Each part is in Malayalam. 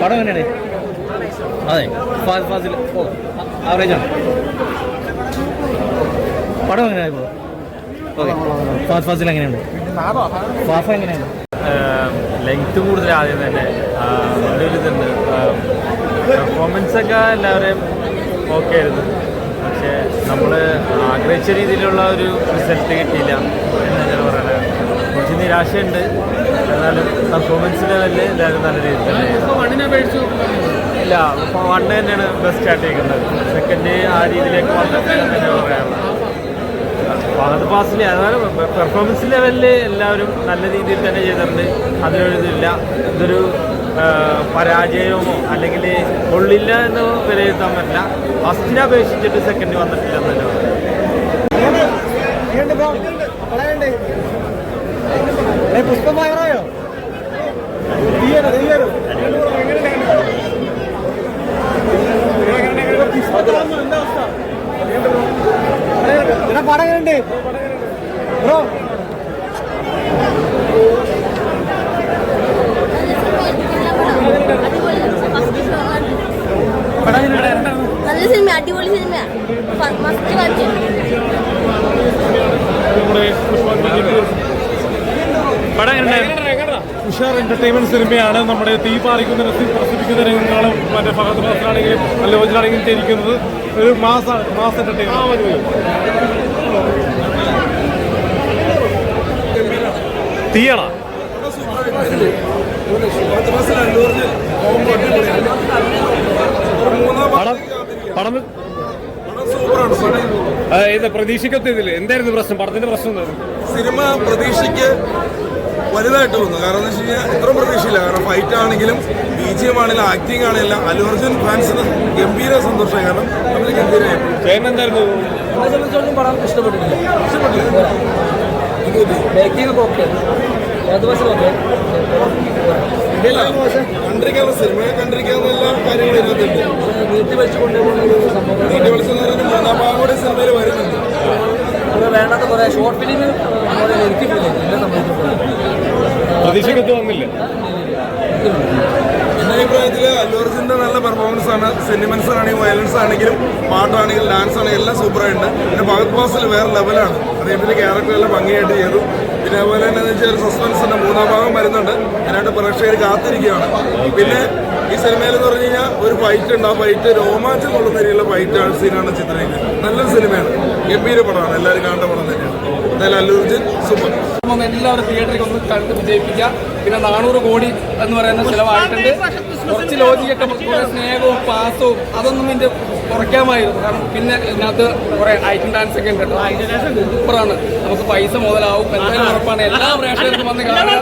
പടം എങ്ങനെയാണ്? അതെ ഫാസ് ഫാസിൽ. ഓ ആവറേജാണ് പടം എങ്ങനെയാണ് ഇപ്പോൾ ഓക്കെ. ഫാസ് ഫാസിൽ എങ്ങനെയുണ്ട്? ഫാഫ എങ്ങനെയാണ്? ലെങ്ത് കൂടുതൽ ആദ്യം തന്നെ. നല്ലൊരു ഇതുണ്ട്. പെർഫോമൻസ് ഒക്കെ എല്ലാവരെയും ഓക്കെ ആയിരുന്നു. പക്ഷേ നമ്മൾ ആഗ്രഹിച്ച രീതിയിലുള്ള ഒരു റിസൾട്ട് കിട്ടിയില്ല. എന്നാണ് ഞാൻ പറയുന്നത് കുറച്ച് നിരാശയുണ്ട്. എന്നാലും പെർഫോമൻസ് ലെവലിൽ എല്ലാവരും നല്ല രീതിയിൽ തന്നെ. ഇല്ല ഇല്ല വണ്ണ് തന്നെയാണ് ബെസ്റ്റ് ചെയ്യുന്നത് സെക്കൻഡ് ആ രീതിയിലേക്ക് വന്നിട്ട് തന്നെ പറയാനുള്ളത് ഫഹദ് അതായത് പെർഫോമൻസ് ലെവലിൽ എല്ലാവരും നല്ല രീതിയിൽ തന്നെ ചെയ്തിട്ടുണ്ട്. അതിലൊരിതില്ല. ഇതൊരു പരാജയമോ അല്ലെങ്കിൽ കൊള്ളില്ല എന്ന് വിലയിരുത്താൻ പറ്റില്ല. ഫസ്റ്റിനെ അപേക്ഷിച്ചിട്ട് സെക്കൻഡ് വന്നിട്ടില്ല എന്നല്ല തന്നെ പറയാം. പുഷ്പമായോ പടം എങ്ങനെയുണ്ട് ബ്രോ നല്ല സിനിമ അടിപൊളി സിനിമയാ മസ്റ്റ് വാച്ച് പടം എങ്ങനെയുണ്ടായിരുന്നു ഉഷാർ എന്റർടൈൻമെന്റ് സിനിമയാണ് നമ്മുടെ തീ പാറിക്കുന്ന രസം പ്രസിപ്പിക്കുന്ന രംഗങ്ങളും മറ്റേ ഫഹദ് ഫാസിലാണെങ്കിലും അല്ലോജിലാണെങ്കിലും ചെയ്തിരിക്കുന്നത്. ഒരു മാസ മാസ എന്റർടൈൻമെന്റ് തീയണ. പടം പടം ഇത് പ്രതീക്ഷിക്കത്തില്ല? എന്തായിരുന്നു പ്രശ്നം? പടത്തിന്റെ പ്രശ്നം സിനിമ പ്രതീക്ഷയ്ക്ക് വലുതായിട്ട് തോന്നുന്നു കാരണം എന്ന് വെച്ച് കഴിഞ്ഞാൽ ഇത്രയും പ്രതീക്ഷയില്ല. കാരണം ഫൈറ്റ് ആണെങ്കിലും ബി ജി എം ആണെങ്കിലും ആക്ടിങ് ആണെങ്കിലും അല്ലു അർജുൻ ഫാൻസിന് ഗംഭീര സന്തോഷമായി. കാരണം നമ്മൾ ഗംഭീരമായി. കണ്ടിരിക്കാനുള്ള എന്തായിരുന്നു? പടം ഇഷ്ടപ്പെട്ടിട്ടില്ല. കണ്ടിരിക്കാവുന്ന സിനിമയെ കണ്ടിരിക്കാവുന്ന എല്ലാ കാര്യങ്ങളും ഇതിനകത്തുണ്ട്. നീട്ടി വെച്ച് കൊണ്ടുപോകുന്ന ഒരു സംഭവം. നീട്ടി വിളിച്ചെന്ന് പറയുന്നത് മൂന്നാം ഭാഗം കൂടെ സിനിമയിൽ വരുന്നുണ്ട്. കുറെ വേണ്ടാത്ത കുറെ ഷോർട്ട് ഫിലിം എനിക്ക് എന്നെ സംബന്ധിച്ചിടത്തോളം പ്രതീക്ഷയ്ക്കത്ത് വന്നില്ല. എന്റെ അഭിപ്രായത്തിൽ അല്ലൂർജിന്റെ നല്ല പെർഫോമൻസ് ആണ്. സെന്റിമെന്റ്സ് ആണെങ്കിലും വയലൻസ് ആണെങ്കിലും പാട്ടാണെങ്കിലും ഡാൻസ് ആണെങ്കിലും എല്ലാം സൂപ്പറായിട്ടുണ്ട് പിന്നെ ഭഗത് ബാസിൽ വേറെ ലെവലാണ് അദ്ദേഹത്തിന്റെ ക്യാരക്ടർ എല്ലാം ഭംഗിയായിട്ട് ചെയ്തു. പിന്നെ അതുപോലെ തന്നെ സസ്പെൻസിന്റെ വെച്ചാൽ മൂന്നാം ഭാഗം വരുന്നുണ്ട്. അതിനായിട്ട് പ്രേക്ഷകർ കാത്തിരിക്കുകയാണ്. പിന്നെ ഈ സിനിമയിൽ എന്ന് പറഞ്ഞു കഴിഞ്ഞാൽ ഒരു ഫൈറ്റ് ഉണ്ട്. ആ ഫൈറ്റ് രോമാഞ്ചം കൊള്ളുന്ന രീതിയിലുള്ള ഫൈറ്റ് സീനാണ് ചിത്രീകരിക്കുന്നത് നല്ലൊരു സിനിമയാണ്. ഗംഭീര പടമാണ്. എല്ലാവരും കാണേണ്ട പടം തന്നെയാണ്. എന്തായാലും അല്ലൂർജിൻ സൂപ്പർ. എല്ലാവരും തിയേറ്ററിൽ ഒന്ന് കണ്ട് വിജയിപ്പിക്കാം പിന്നെ നാനൂറ് കോടി എന്ന് പറയുന്ന ചിലവായിട്ടുണ്ട്. കുറച്ച് ലോജിക്കൊക്കെ കുറെ സ്നേഹവും പാസവും അതൊന്നും ഇതിന്റെ കുറയ്ക്കാമായിരുന്നു. കാരണം പിന്നെ ഇതിനകത്ത് കുറെ ഐറ്റം ഡാൻസ് ഒക്കെ ഉണ്ട് സൂപ്പറാണ് നമുക്ക് പൈസ മുതലാവും. എന്തായാലും ഉറപ്പാണ്. എല്ലാ പ്രേക്ഷകർക്കും വന്ന് കാണാം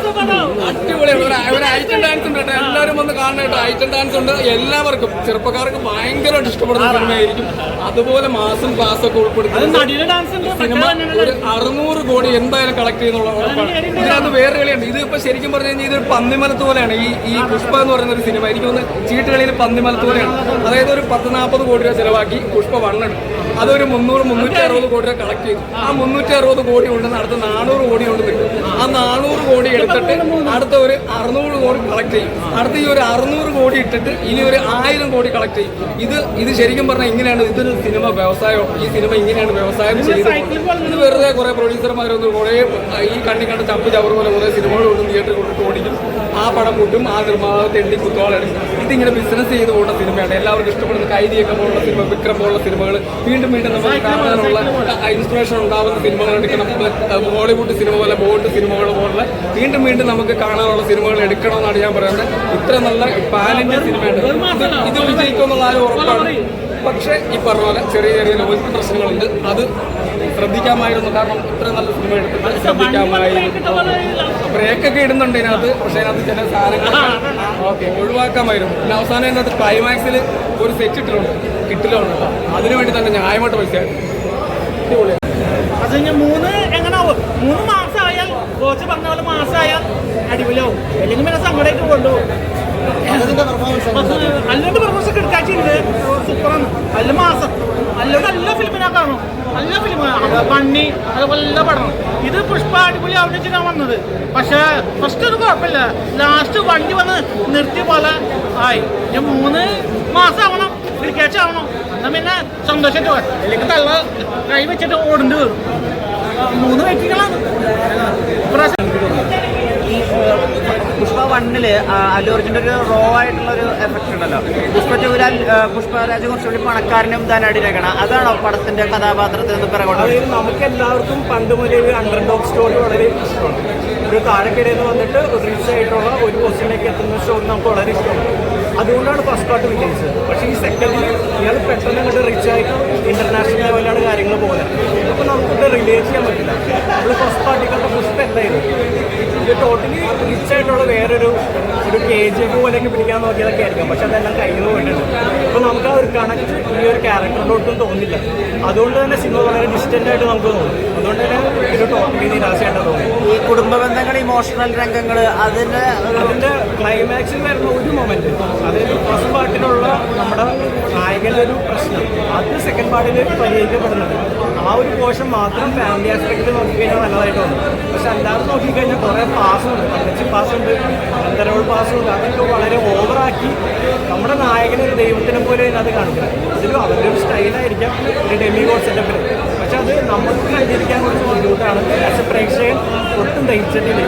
ഐറ്റം ഡാൻസ് ഉണ്ട് കേട്ടോ. എല്ലാവരും വന്ന് കാണണം കേട്ടോ. ഐറ്റം ഡാൻസ് ഉണ്ട്. എല്ലാവർക്കും. ചെറുപ്പക്കാർക്ക് ഭയങ്കരമായിട്ട് ഇഷ്ടപ്പെടുന്ന സിനിമയായിരിക്കും. അതുപോലെ മാസം ക്ലാസ് ഒക്കെ ഉൾപ്പെടുത്തി സിനിമ ഒരു അറുന്നൂറ് കോടി എന്തായാലും കളക്ട് ചെയ്യുന്നുള്ള ഉറപ്പാണ്. ഇതിനകത്ത് വേറെ കളിയുണ്ട്. ഇത് ഇപ്പൊ ശരിക്കും പറഞ്ഞു കഴിഞ്ഞാൽ ഇതൊരു പന്നിമലത്ത് പോലെയാണ്. ഈ ഈ പുഷ്പ എന്ന് പറയുന്ന ഒരു സിനിമ. എനിക്ക് തോന്നുന്നു ചീട്ടുകളിയിൽ പന്നിമലത്ത് പോലെയാണ്. അതായത് ഒരു പത്ത് നാൽപ്പത് കോടി രൂപ ചിലവാക്കി പുഷ്പ വണ്ണെടുത്തു. അതൊരു മുന്നൂറ് മുന്നൂറ്റി അറുപത് കോടി രൂപ കളക്ട് ചെയ്തു. ആ. മുന്നൂറ്റി അറുപത് കോടി കൊണ്ട് അടുത്ത നാനൂറ് കോടി കൊണ്ട് കിട്ടും ആ. നാനൂറ് കോടി എടുത്തിട്ട് അടുത്ത ഒരു അറുന്നൂറ് കോടി കളക്ട് ചെയ്യും. അടുത്ത ഈ ഒരു അറുന്നൂറ് കോടി ഇട്ടിട്ട് ഇനി ഒരു ആയിരം കോടി കളക്ട് ചെയ്യും. ഇത് ഇത് ശരിക്കും പറഞ്ഞാൽ ഇങ്ങനെയാണ്. ഇതൊരു സിനിമ വ്യവസായം. ഈ സിനിമ ഇങ്ങനെയാണ് വ്യവസായം ചെയ്യുന്നത് ഇത് വെറുതെ കുറെ പ്രൊഡ്യൂസർമാരൊന്നും കുറേ ഈ കണ്ണി കണ്ട് ചപ്പ് ചവർ പോലെ കുറേ സിനിമകൾ കൊണ്ട് തിയേറ്ററിൽ കൊണ്ടിട്ട് ഓടിക്കും. ആ പടം കൂട്ടും ആ നിർമ്മാതാവ് തെണ്ടി കുത്തോളെടുക്കും ഇതിങ്ങനെ ബിസിനസ് ചെയ്ത് പോകുന്ന സിനിമയാണ്. എല്ലാവർക്കും ഇഷ്ടപ്പെടുന്ന കൈദിയൊക്കെ പോലുള്ള സിനിമ വിക്രം പോലുള്ള സിനിമകൾ. വീണ്ടും വീണ്ടും നമുക്ക് കാണാനുള്ള ഇൻസ്പിറേഷൻ ഉണ്ടാകുന്ന സിനിമകൾ എടുക്കണം ബോളിവുഡ് സിനിമ പോലെ ബോളിവുഡ് സിനിമകൾ പോലുള്ള വീണ്ടും വീണ്ടും നമുക്ക് കാണാനുള്ള സിനിമകൾ എടുക്കണമെന്നാണ് ഞാൻ പറയുന്നത്. ഇത്ര നല്ല പാലിന്റെ സിനിമയാണ്. ഇത് ഇത് വിജയിക്കുമെന്നുള്ള ആരും ഉറപ്പാണ്. പക്ഷേ ഈ പറഞ്ഞ പോലെ ചെറിയ ചെറിയ ലോജിക് പ്രശ്നങ്ങളുണ്ട്. അത് ശ്രദ്ധിക്കാമായിരുന്നു. കാരണം ഇത്ര നല്ല സിനിമ എടുത്തിട്ട് ശ്രദ്ധിക്കാമായിരുന്നു. ബ്രേക്കൊക്കെ ഇടുന്നുണ്ട് ഇതിനകത്ത്. പക്ഷേ അതിനകത്ത് ചില സാധനങ്ങൾ ഓക്കെ ഒഴിവാക്കാമായിരുന്നു. പിന്നെ അവസാനം ഇതിനകത്ത് ക്ലൈമാക്സിൽ ഒരു സെറ്റ് ഇട്ടിട്ടുണ്ട്. കിട്ടിലുണ്ട് അതിനു വേണ്ടി തന്നെ ന്യായമായിട്ട് പൈസ മൂന്ന് എങ്ങനാവും? മൂന്ന് മാസമായാൽ കോച്ച് പറഞ്ഞ പോലെ മാസമായാൽ അടിപൊളിയാവും. അല്ലെങ്കിൽ പിന്നെ സങ്കടമായിട്ട് കൊണ്ടുപോകും. അല്ലോന്റെ പെർഫോമൻസ് കിടക്കാച്ചിണ്ട് സൂപ്പറാണ്. നല്ല മാസം. അല്ലോ എല്ലാ ഫിലിമിനാ കാണും. നല്ല ഫിലിമാണ് പണ്ണി അതുപോലെ എല്ലാ പടം ഇത് പുഷ്പ അടിപൊളി അഭിനയിച്ചിട്ടാണ് വന്നത്. പക്ഷേ ഫസ്റ്റ് ഒരു കുഴപ്പമില്ല. ലാസ്റ്റ് വണ്ടി വന്ന് നിർത്തിയ പോലെ ആയി. ഞാൻ മൂന്ന് മാസം ആവണം. ക്രിക്കറ്റ് ആവണം. എന്നാൽ പിന്നെ സന്തോഷമായിട്ട് പോകാം അല്ലെങ്കിൽ തള്ള കൈ വെച്ചിട്ട് ഓടേണ്ടി വരും. മൂന്ന് ഈ പുഷ്പ വണ്ണിൽ അല്ലു അർജുന്റെ ഒരു റോ ആയിട്ടുള്ള ഒരു എഫക്റ്റ് ഉണ്ടല്ലോ. പുഷ്പ ടൂരാൽ പുഷ്പ കുറച്ചുകൂടി പണക്കാരനും ധനാടിനേക്കണം അതാണോ പടത്തിന്റെ കഥാപാത്രത്തിൽ നിന്ന് പിറകോട്ട് നമുക്ക് എല്ലാവർക്കും പണ്ട് മുതലേ ഒരു അണ്ടർ ഡോഗ് സ്റ്റോറി വളരെ ഇഷ്ടമാണ്. ഒരു താഴെക്കിടയിൽ നിന്ന് വന്നിട്ട് റിച്ച് ആയിട്ടുള്ള ഒരു പൊസിഷനിലേക്ക് എത്തുന്ന സ്റ്റോറി നമുക്ക് വളരെ ഇഷ്ടമാണ്. അതുകൊണ്ടാണ് ഫസ്റ്റ് പാർട്ട് വിജയിച്ചത്. പക്ഷേ ഈ സെക്കൻഡ് ഇയാൾ പെട്ടെന്ന് അങ്ങോട്ട് റിച്ച് ആയിട്ട് ഇന്റർനാഷണൽ ലെവലിലാണ് കാര്യങ്ങൾ പോകുന്നത്. അപ്പോൾ നമുക്കിത് റിലേറ്റ് ചെയ്യാൻ പറ്റില്ല. നമ്മൾ ഫസ്റ്റ് പാർട്ടിക്കൊക്കെ പുഷ്പ എന്തായിരുന്നു? ഇത് ടോട്ടലി റിച്ച് ആയിട്ടുള്ള വേറൊരു ഒരു കെ ജി എഫ് പോലെയൊക്കെ പിടിക്കാൻ നോക്കിയതൊക്കെ ആയിരിക്കും. പക്ഷെ അതെല്ലാം കയ്യിൽ നിന്ന് പോയിട്ടുണ്ട്. അപ്പോൾ നമുക്ക് ആ ഒരു കണക്ട് ഈ ഒരു ക്യാരക്ടറിലോട്ടും തോന്നില്ല. അതുകൊണ്ട് തന്നെ സിനിമ വളരെ ഡിസ്റ്റന്റ് ആയിട്ട് നമുക്ക് തോന്നും. അതുകൊണ്ട് തന്നെ ഒരു ടോട്ടലി നിരാശയായിട്ട് തോന്നുന്നു ഈ കുടുംബ ബന്ധങ്ങൾ ഇമോഷണൽ രംഗങ്ങൾ അതിന്റെ അതിന്റെ ക്ലൈമാക്സിൽ വരുന്ന ഒരു മൊമെന്റ് അതായത് ഫസ്റ്റ് പാർട്ടിലുള്ള നമ്മുടെ നായകന്റെ ഒരു പ്രശ്നം. അത് സെക്കൻഡ് പാർട്ടിൽ പരിഹരിക്കപ്പെടുന്നുണ്ട് ആ ഒരു പോർഷൻ മാത്രം ഫാമിലി ആസ്പെക്റ്റിൽ നോക്കിക്കഴിഞ്ഞാൽ നല്ലതായിട്ട് പക്ഷെ അല്ലാതെ നോക്കിക്കഴിഞ്ഞാൽ കുറേ പാസ്സുണ്ട് തങ്കച്ചി പാസ്സുണ്ട് അന്തരവൾ പാസ്സുണ്ട് അതൊക്കെ വളരെ ഓവറാക്കി നമ്മുടെ നായകനെ ഒരു ദൈവത്തിനെ പോലെ അതിനകത്ത് കാണിക്കുന്നത് അതിലും അവരുടെ ഒരു സ്റ്റൈലായിരിക്കാം ഒരു ഡെമി ഗോഡ് സെറ്റപ്പിൽ പക്ഷെ അത് നമുക്ക് കണ്ടിരിക്കാൻ കുറച്ച് ബുദ്ധിമുട്ടാണ്. പക്ഷെ പ്രേക്ഷകൻ ഒട്ടും ദഹിച്ചിട്ടില്ല